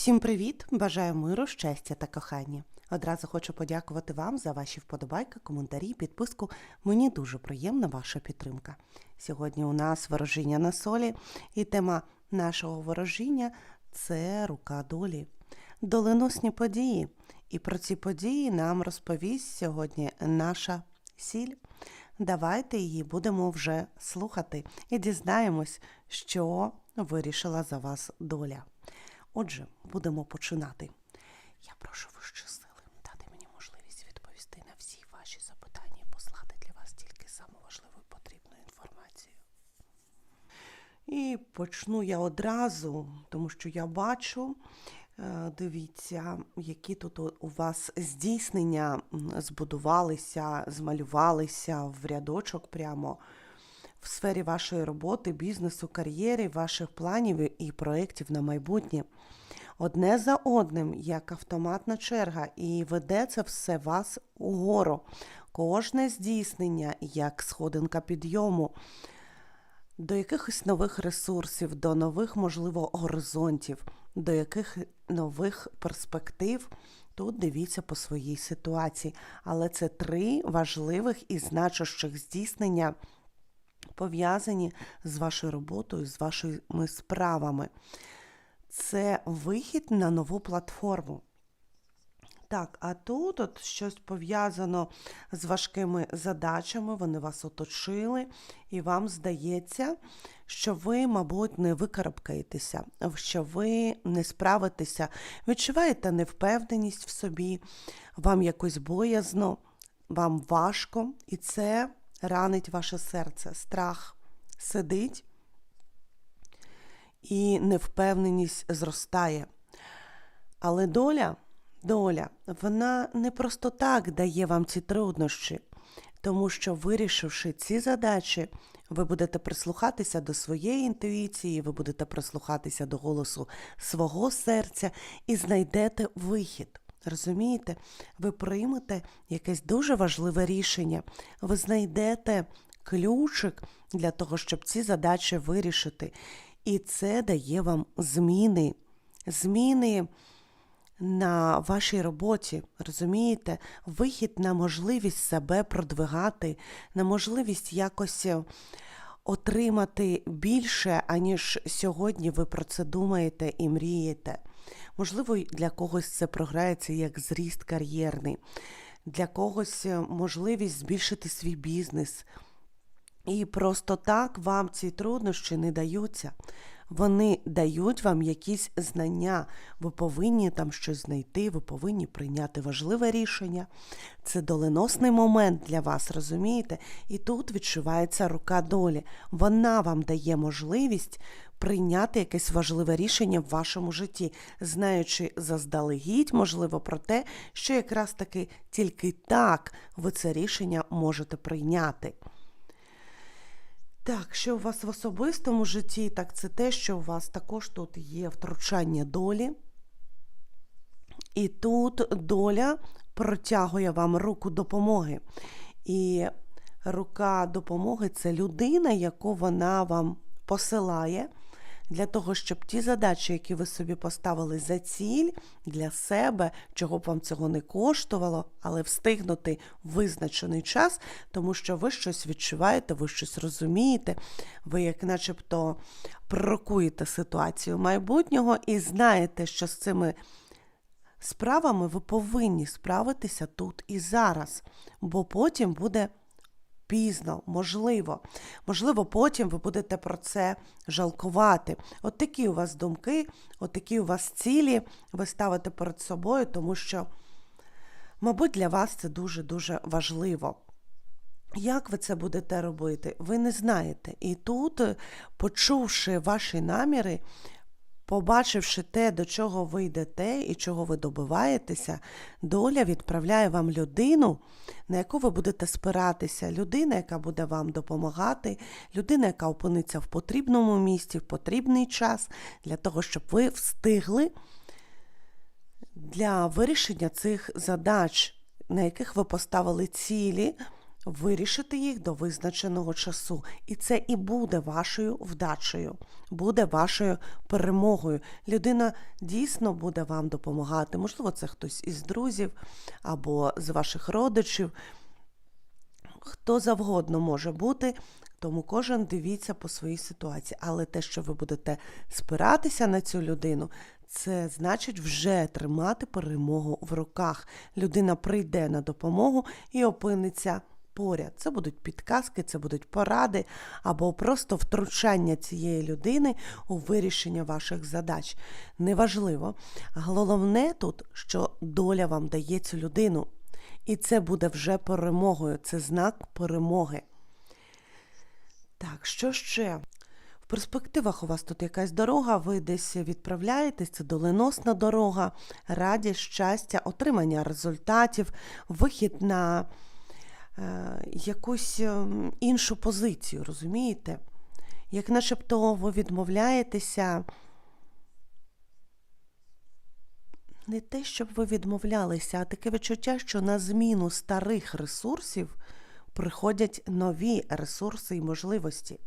Всім привіт! Бажаю миру, щастя та кохання. Одразу хочу подякувати вам за ваші вподобайки, коментарі, підписку. Мені дуже приємна ваша підтримка. Сьогодні у нас ворожіння на солі, і тема нашого ворожіння це рука долі. Доленосні події. І про ці події нам розповість сьогодні наша сіль. Давайте її будемо вже слухати і дізнаємось, що вирішила за вас доля. Отже, будемо починати. Я прошу вище сили дати мені можливість відповісти на всі ваші запитання і послати для вас тільки саму важливу і потрібну інформацію. І почну я одразу, тому що я бачу, е, дивіться, які тут у вас здійснення збудувалися, змалювалися в рядочок прямо в сфері вашої роботи, бізнесу, кар'єри, ваших планів і проєктів на майбутнє. Одне за одним, як автоматна черга, і веде це все вас угору. Кожне здійснення, як сходинка підйому, до якихось нових ресурсів, до нових, можливо, горизонтів, до яких нових перспектив. Тут дивіться по своїй ситуації. Але це три важливих і значущих здійснення пов'язані з вашою роботою, з вашими справами. Це вихід на нову платформу. Так, а тут от щось пов'язано з важкими задачами, вони вас оточили, і вам здається, що ви, мабуть, не викарабкаєтеся, що ви не справитеся, відчуваєте невпевненість в собі, вам якось боязно, вам важко, і це ранить ваше серце. Страх сидить, і невпевненість зростає. Але доля, доля, вона не просто так дає вам ці труднощі, тому що, вирішивши ці задачі, ви будете прислухатися до своєї інтуїції, ви будете прислухатися до голосу свого серця і знайдете вихід. Розумієте, ви приймете якесь дуже важливе рішення, ви знайдете ключик для того, щоб ці задачі вирішити. І це дає вам зміни. Зміни на вашій роботі, розумієте, вихід на можливість себе продвигати, на можливість якось е, отримати більше, аніж сьогодні ви про це думаєте і мрієте. Можливо, для когось це програється як зріст кар'єрний, для когось е, можливість збільшити свій бізнес. І просто так вам ці труднощі не даються. Вони дають вам якісь знання. Ви повинні там щось знайти, ви повинні прийняти важливе рішення. Це доленосний момент для вас, розумієте? І тут відчувається рука долі. Вона вам дає можливість прийняти якесь важливе рішення в вашому житті, знаючи заздалегідь, можливо, про те, що якраз таки тільки так ви це рішення можете прийняти. Так, що у вас в особистому житті, так це те, що у вас також тут є втручання долі. І тут доля протягує вам руку допомоги. І рука допомоги це людина, яку вона вам посилає для того, щоб ті задачі, які ви собі поставили за ціль для себе, чого б вам цього не коштувало, але встигнути визначений час, тому що ви щось відчуваєте, ви щось розумієте, ви як начебто пророкуєте ситуацію майбутнього і знаєте, що з цими справами ви повинні справитися тут і зараз, бо потім буде пізно, можливо. Можливо, потім ви будете про це жалкувати. От такі у вас думки, от такі у вас цілі ви ставите перед собою, тому що, мабуть, для вас це дуже-дуже важливо. Як ви це будете робити, ви не знаєте. І тут, почувши ваші наміри, побачивши те, до чого ви йдете і чого ви добиваєтеся, доля відправляє вам людину, на яку ви будете спиратися, людина, яка буде вам допомагати, людина, яка опиниться в потрібному місці, в потрібний час, для того, щоб ви встигли для вирішення цих задач, на яких ви поставили цілі, вирішити їх до визначеного часу. І це і буде вашою вдачею, буде вашою перемогою. Людина дійсно буде вам допомагати. Можливо, це хтось із друзів або з ваших родичів. Хто завгодно може бути, тому кожен дивіться по своїй ситуації. Але те, що ви будете спиратися на цю людину, це значить вже тримати перемогу в руках. Людина прийде на допомогу і опиниться поряд. Це будуть підказки, це будуть поради або просто втручання цієї людини у вирішення ваших задач. Неважливо. Головне тут, що доля вам дає цю людину. І це буде вже перемогою, це знак перемоги. Так, що ще? В перспективах у вас тут якась дорога, ви десь відправляєтесь, це доленосна дорога, радість, щастя, отримання результатів, вихід на якусь е, іншу позицію, розумієте? Як начебто ви відмовляєтеся. Не те, щоб ви відмовлялися, а таке відчуття, що на зміну старих ресурсів приходять нові ресурси і можливості.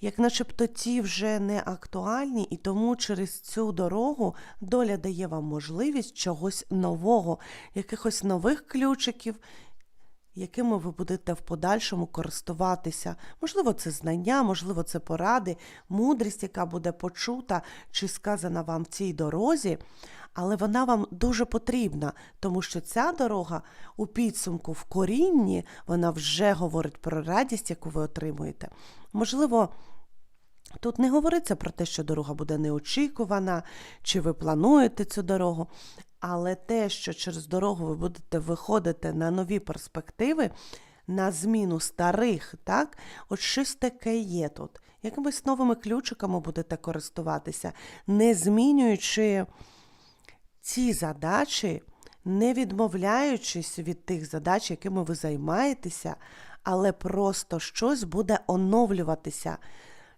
Як начебто ті вже не актуальні, і тому через цю дорогу доля дає вам можливість чогось нового, якихось нових ключиків, якими ви будете в подальшому користуватися. Можливо, це знання, можливо, це поради, мудрість, яка буде почута чи сказана вам в цій дорозі, але вона вам дуже потрібна, тому що ця дорога у підсумку в корінні вона вже говорить про радість, яку ви отримуєте. Можливо, Тут не говориться про те, що дорога буде неочікувана, чи ви плануєте цю дорогу, але те, що через дорогу ви будете виходити на нові перспективи, на зміну старих, так, от щось таке є тут. Якимись новими ключиками будете користуватися, не змінюючи ці задачі, не відмовляючись від тих задач, якими ви займаєтеся, але просто щось буде оновлюватися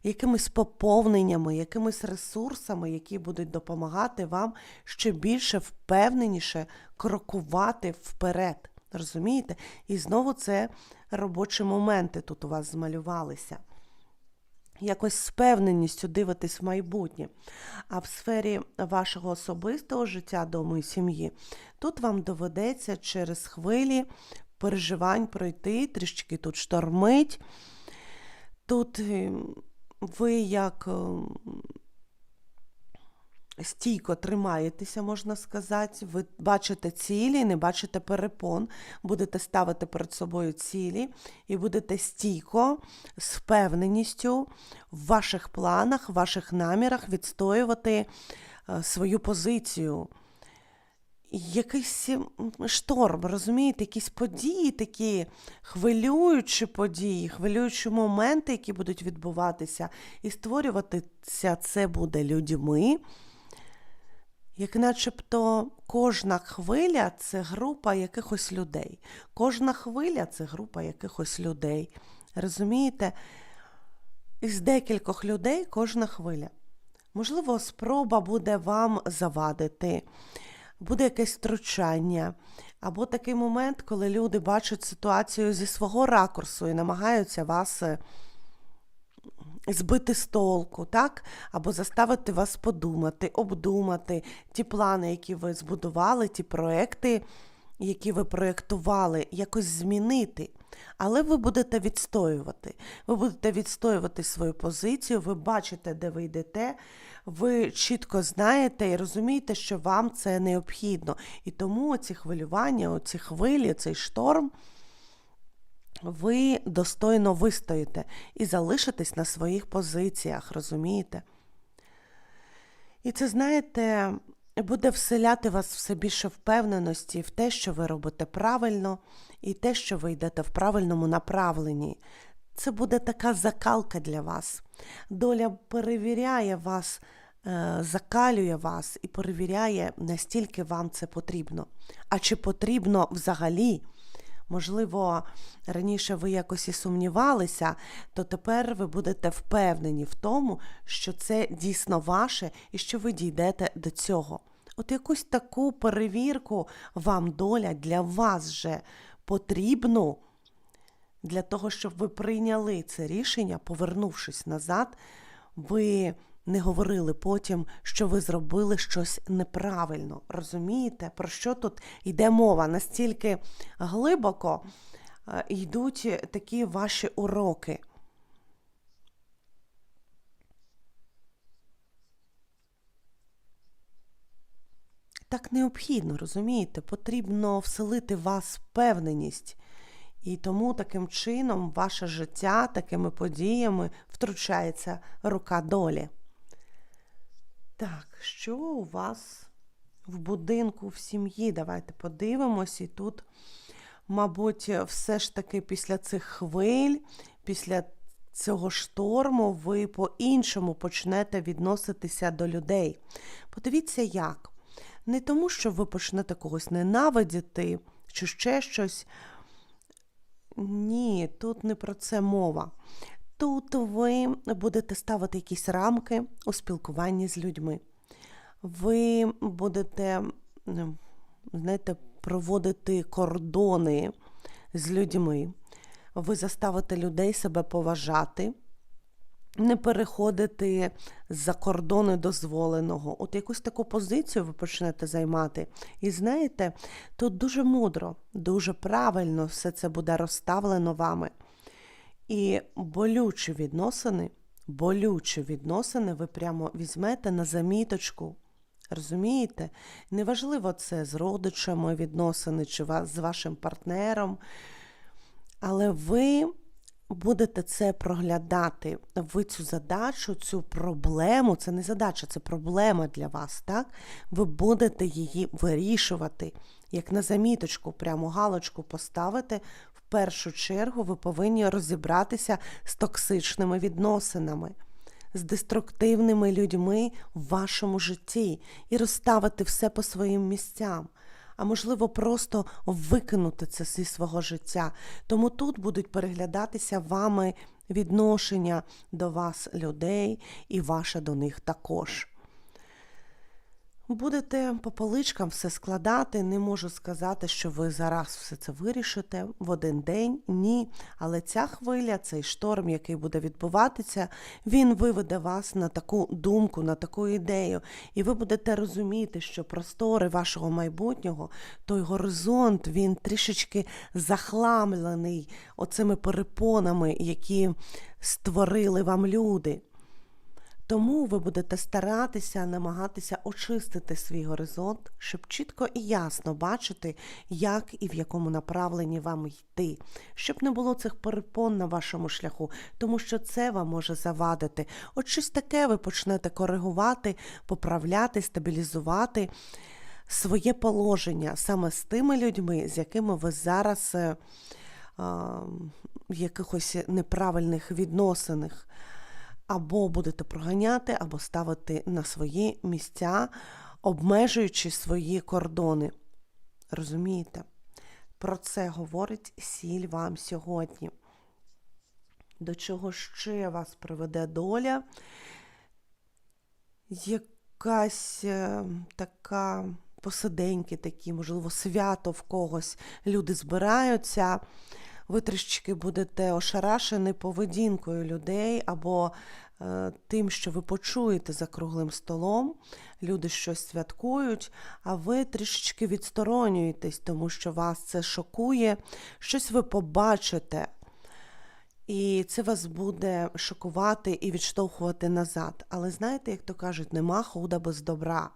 якимись поповненнями, якимись ресурсами, які будуть допомагати вам ще більше впевненіше крокувати вперед. Розумієте? І знову це робочі моменти тут у вас змалювалися. Якось з певненістю дивитись в майбутнє. А в сфері вашого особистого життя, дому і сім'ї, тут вам доведеться через хвилі переживань пройти, трішки тут штормить. Тут ем, ви як ем, стійко тримаєтеся, можна сказати, ви бачите цілі, не бачите перепон, будете ставити перед собою цілі і будете стійко, з впевненістю в ваших планах, в ваших намірах відстоювати е, свою позицію якийсь шторм, розумієте, якісь події, такі хвилюючі події, хвилюючі моменти, які будуть відбуватися, і створюватися це буде людьми. Як начебто кожна хвиля це група якихось людей. Кожна хвиля це група якихось людей. Розумієте? Із декількох людей кожна хвиля. Можливо, спроба буде вам завадити буде якесь втручання, або такий момент, коли люди бачать ситуацію зі свого ракурсу і намагаються вас е, збити з толку, так? або заставити вас подумати, обдумати ті плани, які ви збудували, ті проекти, які ви проєктували, якось змінити. Але ви будете відстоювати. Ви будете відстоювати свою позицію, ви бачите, де ви йдете, ви чітко знаєте і розумієте, що вам це необхідно. І тому ці хвилювання, оці хвилі, цей шторм. Ви достойно вистоїте і залишитесь на своїх позиціях, розумієте? І це, знаєте, буде вселяти вас все більше впевненості в те, що ви робите правильно, і те, що ви йдете в правильному направленні. Це буде така закалка для вас. Доля перевіряє вас, е, закалює вас і перевіряє, настільки вам це потрібно. А чи потрібно взагалі? Можливо, раніше ви якось і сумнівалися, то тепер ви будете впевнені в тому, що це дійсно ваше і що ви дійдете до цього. От якусь таку перевірку вам доля для вас же потрібну для того, щоб ви прийняли це рішення, повернувшись назад, ви не говорили потім, що ви зробили щось неправильно. Розумієте, про що тут йде мова? Настільки глибоко е, йдуть такі ваші уроки. Так необхідно, розумієте? Потрібно вселити в вас впевненість. І тому таким чином ваше життя, такими подіями втручається рука долі. Так, що у вас в будинку, в сім'ї? Давайте подивимось. І тут, мабуть, все ж таки після цих хвиль, після цього шторму, ви по-іншому почнете відноситися до людей. Подивіться, як. Не тому, що ви почнете когось ненавидіти, чи ще щось. Ні, тут не про це мова. Тут ви будете ставити якісь рамки у спілкуванні з людьми. Ви будете, знаєте, проводити кордони з людьми. Ви заставите людей себе поважати, не переходити за кордони дозволеного. От якусь таку позицію ви почнете займати. І знаєте, тут дуже мудро, дуже правильно все це буде розставлено вами. І болючі відносини, болючі відносини ви прямо візьмете на заміточку. Розумієте? Неважливо це з родичами відносини чи з вашим партнером, але ви будете це проглядати. Ви цю задачу, цю проблему, це не задача, це проблема для вас, так? Ви будете її вирішувати. Як на заміточку, прямо галочку поставити. Першу чергу ви повинні розібратися з токсичними відносинами, з деструктивними людьми в вашому житті і розставити все по своїм місцям. А можливо, просто викинути це зі свого життя. Тому тут будуть переглядатися вами відношення до вас людей і ваше до них також. Будете по поличкам все складати. Не можу сказати, що ви зараз все це вирішите в один день. Ні. Але ця хвиля, цей шторм, який буде відбуватися, він виведе вас на таку думку, на таку ідею. І ви будете розуміти, що простори вашого майбутнього, той горизонт, він трішечки захламлений оцими перепонами, які створили вам люди. Тому ви будете старатися, намагатися очистити свій горизонт, щоб чітко і ясно бачити, як і в якому направленні вам йти, щоб не було цих перепон на вашому шляху, тому що це вам може завадити. От щось таке ви почнете коригувати, поправляти, стабілізувати своє положення саме з тими людьми, з якими ви зараз е, в якихось неправильних відносинах або будете проганяти, або ставити на свої місця, обмежуючи свої кордони. Розумієте? Про це говорить сіль вам сьогодні. До чого ще вас приведе доля? Якась е, така посиденьки такі, можливо, свято в когось. Люди збираються ви трішечки будете ошарашені поведінкою людей або е, тим, що ви почуєте за круглим столом. Люди щось святкують, а ви трішечки відсторонюєтесь, тому що вас це шокує, щось ви побачите. І це вас буде шокувати і відштовхувати назад. Але знаєте, як то кажуть, нема худа без добра.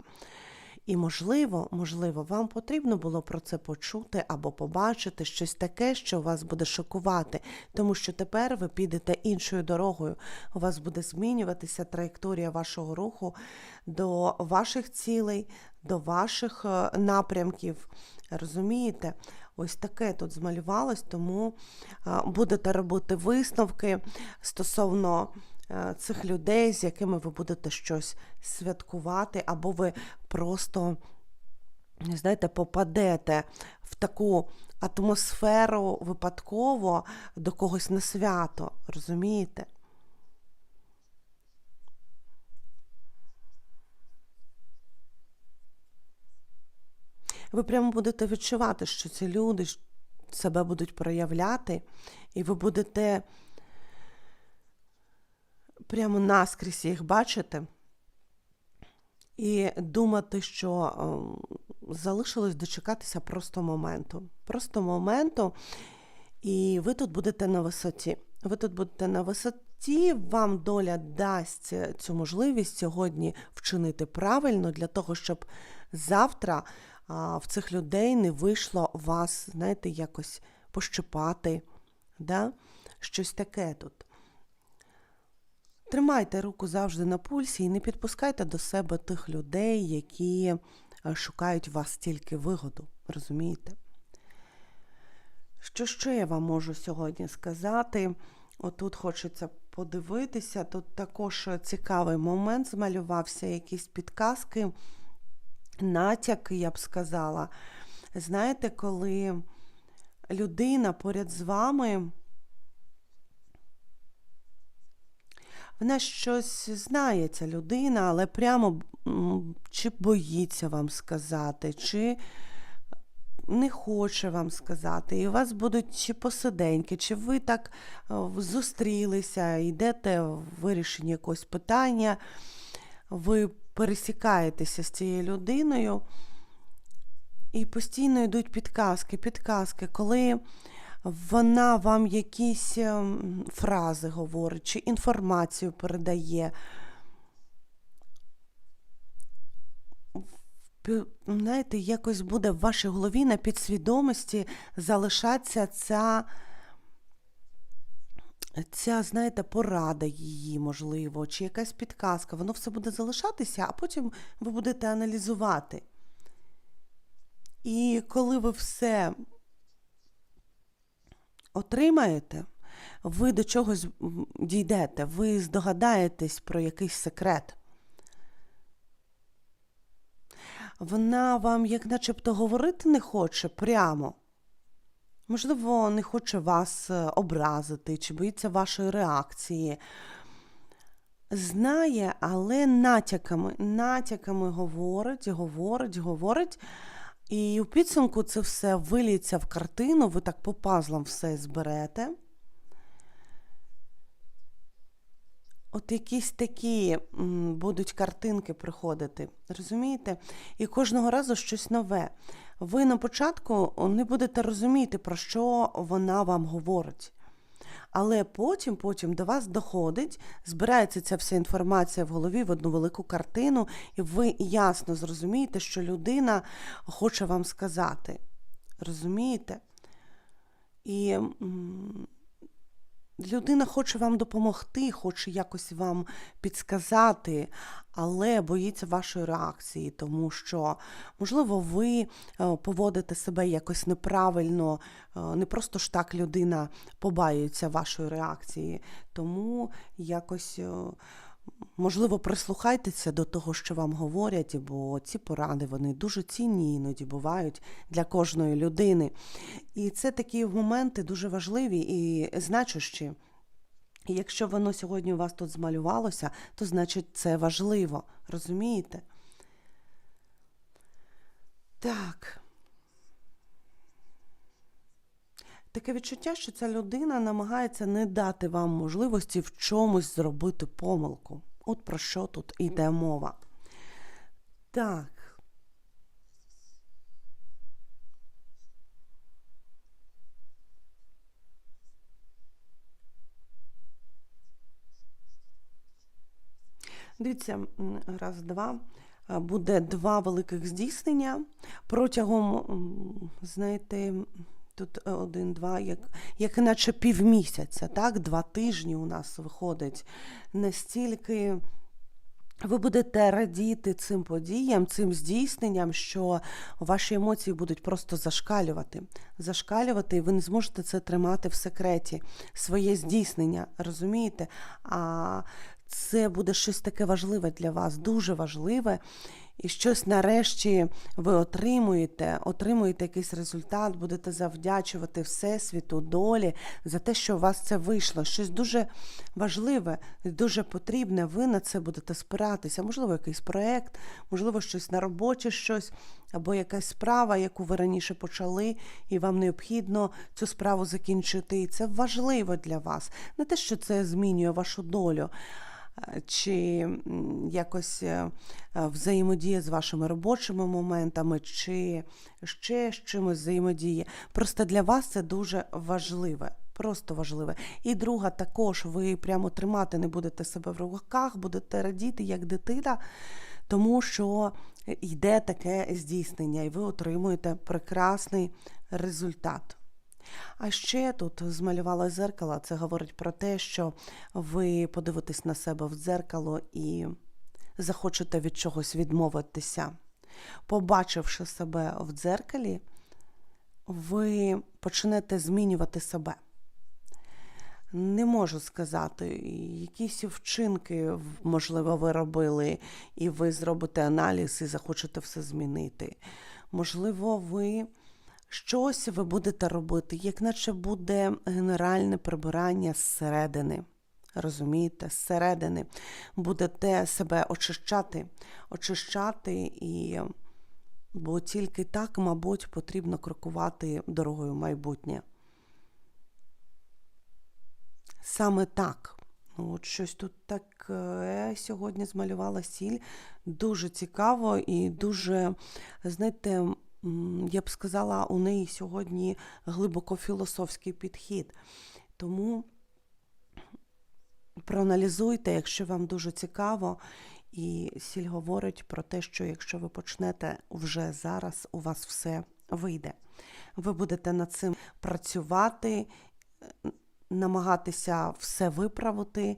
І, можливо, можливо, вам потрібно було про це почути або побачити щось таке, що вас буде шокувати, тому що тепер ви підете іншою дорогою. У вас буде змінюватися траєкторія вашого руху до ваших цілей, до ваших е, напрямків. Розумієте? Ось таке тут змалювалось, тому е, будете робити висновки стосовно цих людей, з якими ви будете щось святкувати, або ви просто, знаєте, попадете в таку атмосферу випадково до когось на свято, розумієте? Ви прямо будете відчувати, що ці люди себе будуть проявляти, і ви будете прямо наскрізь їх бачити і думати, що ем, залишилось дочекатися просто моменту. Просто моменту, і ви тут будете на висоті. Ви тут будете на висоті, вам доля дасть цю можливість сьогодні вчинити правильно для того, щоб завтра в цих людей не вийшло вас, знаєте, якось пощипати. Да? Щось таке тут. Тримайте руку завжди на пульсі і не підпускайте до себе тих людей, які е, шукають вас тільки вигоду. Розумієте? Що ще я вам можу сьогодні сказати? Отут хочеться подивитися. Тут також цікавий момент змалювався, якісь підказки, натяки, я б сказала. Знаєте, коли людина поряд з вами. Вона щось знає, ця людина, але прямо чи боїться вам сказати, чи не хоче вам сказати. І у вас будуть чи посиденьки, чи ви так зустрілися, йдете в вирішення якогось питання, ви пересікаєтеся з цією людиною, і постійно йдуть підказки, підказки, коли вона вам якісь ем, фрази говорить, чи інформацію передає. Знаєте, якось буде в вашій голові на підсвідомості залишатися ця, ця, знаєте, порада її, можливо, чи якась підказка. Воно все буде залишатися, а потім ви будете аналізувати. І коли ви все отримаєте, ви до чогось дійдете, ви здогадаєтесь про якийсь секрет. Вона вам, як начебто, говорити не хоче прямо. Можливо, не хоче вас е, образити, чи боїться вашої реакції. Знає, але натяками, натяками говорить, говорить, говорить. І у підсумку це все виліться в картину, ви так по пазлам все зберете. От якісь такі будуть картинки приходити, розумієте? І кожного разу щось нове. Ви на початку не будете розуміти, про що вона вам говорить. Але потім потім до вас доходить, збирається ця вся інформація в голові в одну велику картину, і ви ясно зрозумієте, що людина хоче вам сказати. Розумієте? І Людина хоче вам допомогти, хоче якось вам підсказати, але боїться вашої реакції, тому що, можливо, ви е, поводите себе якось неправильно, е, не просто ж так людина побаюється вашої реакції, тому якось. Можливо, прислухайтеся до того, що вам говорять, бо ці поради вони дуже цінні іноді бувають для кожної людини. І це такі моменти дуже важливі і значущі. І якщо воно сьогодні у вас тут змалювалося, то значить це важливо. Розумієте? Так. Таке відчуття, що ця людина намагається не дати вам можливості в чомусь зробити помилку. От про що тут йде мова. Так. Дивіться, раз, два. Буде два великих здійснення протягом, знаєте, Тут е, один, два, як як наче півмісяця, так? два тижні у нас виходить. Настільки ви будете радіти цим подіям, цим здійсненням, що ваші емоції будуть просто зашкалювати. Зашкалювати, і ви не зможете це тримати в секреті, своє здійснення, розумієте? А це буде щось таке важливе для вас, дуже важливе. І щось нарешті ви отримуєте, отримуєте якийсь результат, будете завдячувати Всесвіту, долі за те, що у вас це вийшло. Щось дуже важливе, дуже потрібне. Ви на це будете спиратися. Можливо, якийсь проєкт, можливо, щось на роботі, щось, або якась справа, яку ви раніше почали, і вам необхідно цю справу закінчити. І це важливо для вас. Не те, що це змінює вашу долю чи якось е, е, взаємодія з вашими робочими моментами, чи ще з чимось взаємодіє. Просто для вас це дуже важливе. Просто важливе. І друга, також ви прямо тримати не будете себе в руках, будете радіти як дитина, тому що йде таке здійснення, і ви отримуєте прекрасний результат. А ще тут змалювала зеркало. Це говорить про те, що ви подивитесь на себе в дзеркало і захочете від чогось відмовитися. Побачивши себе в дзеркалі, ви почнете змінювати себе. Не можу сказати, якісь вчинки, можливо, ви робили, і ви зробите аналіз і захочете все змінити. Можливо, ви щось ви будете робити, як наче буде генеральне прибирання зсередини. Розумієте, зсередини будете себе очищати, очищати, і бо тільки так, мабуть, потрібно крокувати дорогою в майбутнє. Саме так. Ну, От щось тут таке сьогодні змалювала сіль. Дуже цікаво і дуже, знаєте, я б сказала, у неї сьогодні глибоко філософський підхід. Тому проаналізуйте, якщо вам дуже цікаво. І сіль говорить про те, що якщо ви почнете вже зараз, у вас все вийде. Ви будете над цим працювати, е, намагатися все виправити.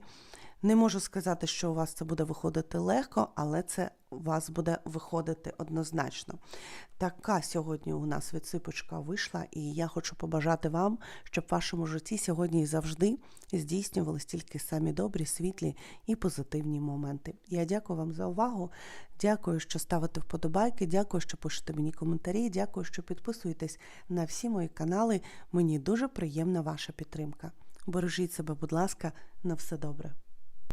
Не можу сказати, що у вас це буде виходити легко, але це у вас буде виходити однозначно. Така сьогодні у нас відсипочка вийшла, і я хочу побажати вам, щоб в вашому житті сьогодні і завжди здійснювались тільки самі добрі, світлі і позитивні моменти. Я дякую вам за увагу. Дякую, що ставите вподобайки. Дякую, що пишете мені коментарі. Дякую, що підписуєтесь на всі мої канали. Мені дуже приємна ваша підтримка. Бережіть себе, будь ласка, на все добре.